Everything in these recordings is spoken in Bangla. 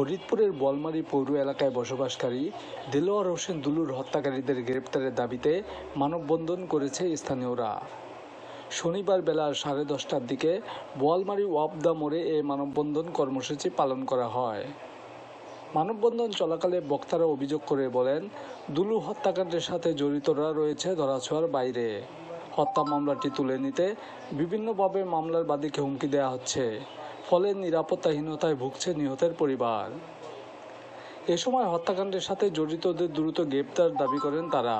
ফরিদপুরের বলমারী পৌর এলাকায় বসবাসকারী দেলোয়ার হোসেন দুলুর হত্যাকারীদের গ্রেপ্তারের দাবিতে মানববন্ধন করেছে স্থানীয়রা। শনিবার বেলা সাড়ে দশটার দিকে বোয়ালমারি ওয়াপ দা মোড়ে এ মানববন্ধন কর্মসূচি পালন করা হয়। মানববন্ধন চলাকালে বক্তারা অভিযোগ করে বলেন, দুলু হত্যাকাণ্ডের সাথে জড়িতরা রয়েছে ধরাছোঁয়ার বাইরে। হত্যা মামলাটি তুলে নিতে বিভিন্নভাবে মামলার বাদীকে হুমকি দেওয়া হচ্ছে। ফলে নিরাপত্তাহীনতায় ভুগছে নিহতের পরিবার। এ সময় হত্যাকাণ্ডের সাথে জড়িতদের দ্রুত গ্রেপ্তার দাবি করেন তারা।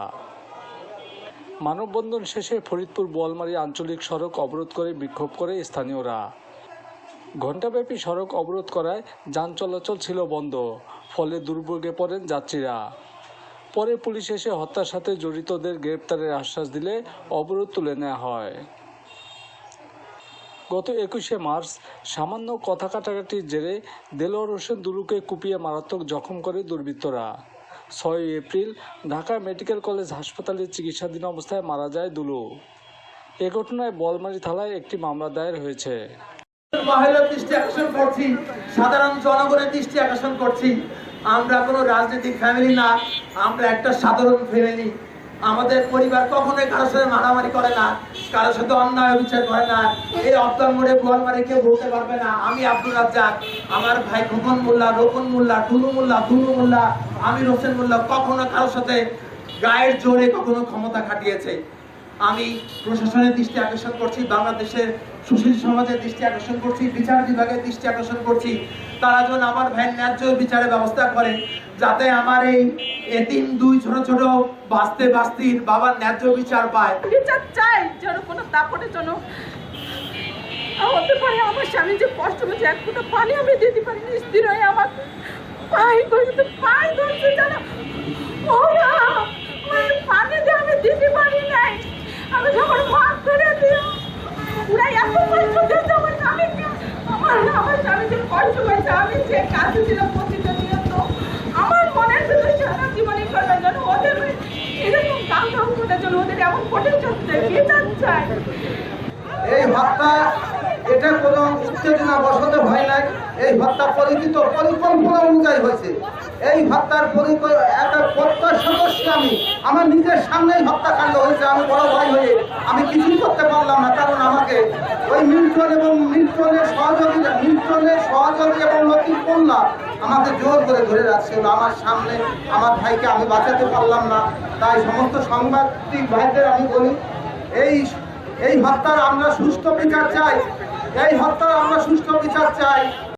মানববন্ধন শেষে ফরিদপুর বোয়ালমারী আঞ্চলিক সড়ক অবরোধ করে বিক্ষোভ করে স্থানীয়রা। ঘণ্টাব্যাপী সড়ক অবরোধ করায় যান চলাচল ছিল বন্ধ, ফলে দুর্ভোগে পড়েন যাত্রীরা। পরে পুলিশ এসে হত্যার সাথে জড়িতদের গ্রেপ্তারের আশ্বাস দিলে অবরোধ তুলে নেওয়া হয়। গত একুশে মার্চ সামান্য কথা কাটাকাটির জেরে দেলোয়ার হোসেন দুলুকে কুপিয়ে মারাত্মক জখম করে দুর্বৃত্তরা। ছয় এপ্রিল ঢাকা মেডিকেল কলেজ হাসপাতালে চিকিৎসাধীন অবস্থায় মারা যায় দুলু। এ ঘটনায় বলমারি থানায় একটি মামলা দায়ের হয়েছে। আকর্ষণ করছি, সাধারণ জনগণের দৃষ্টি আকর্ষণ করছি। আমরা কোনো রাজনৈতিক ফ্যামিলি না, আমরা একটা সাধারণ ফ্যামিলি আমাদের পরিবার কখনোই কারোর সাথে মারামারি করে না, কারোর সাথে অন্যায় বিচার করে না। এই অবদান মোড়ে গোয়ালমারি কেউ বলতে পারবে না, আমি আব্দুল রাজ্জাক, আমার ভাই খোকন মোল্লা রোকন মোল্লা টুলু মোল্লা দুলু মোল্লা, আমির হোসেন মোল্লা কখনো কারোর সাথে গায়ের জোরে কখনো ক্ষমতা খাটিয়েছে। আমি প্রশাসনের দৃষ্টি আকর্ষণ করছি, বাংলাদেশের সুশীল সমাজের দৃষ্টি আকর্ষণ করছি, বিচার বিভাগের দৃষ্টি আকর্ষণ করছি। তারা যেন আমার ভ্যান ন্যায্য বিচারের ব্যবস্থা করে যাতে আমার এই এতিম দুই ছোট ছোট বাস্তে বাস্তির বাবার ন্যায্য বিচার পায়। বিচার চাই যেন কোনো দাপটে যেন হতে পারে আমার স্বামী যে কষ্ট হচ্ছে এক ফুটো পানি আমি দিতে পারি স্থির হয়ে আমার পাই ধরতে পাই ধরতে যেন এই হত্যা এটা কোনো উত্তেজনা বসত হয় নাই। এই হত্যা পরিচিত পরিকল্পনা অনুযায়ী হয়েছে। এই হত্যার পরিকল্পনা একটা আমি। আমার নিজের সামনেই হত্যাকাণ্ড হয়েছে। আমি বড় ভাই হয়ে আমি কিছুই করতে পারলাম না, কারণ আমাকে ওই মিল্টন এবং মিল্টনের সহযোগিতা মিল্টনের সহযোগী এবং নতুন কন্যা আমাকে জোর করে ধরে রাখছিল আমার সামনে আমার ভাইকে আমি বাঁচাতে পারলাম না। তাই সমস্ত সাংবাদিক ভাইদের আমি বলি, এই এই হত্যার আমরা সুস্থ বিচার চাই। এই হত্যার আমরা সুস্থ বিচার চাই।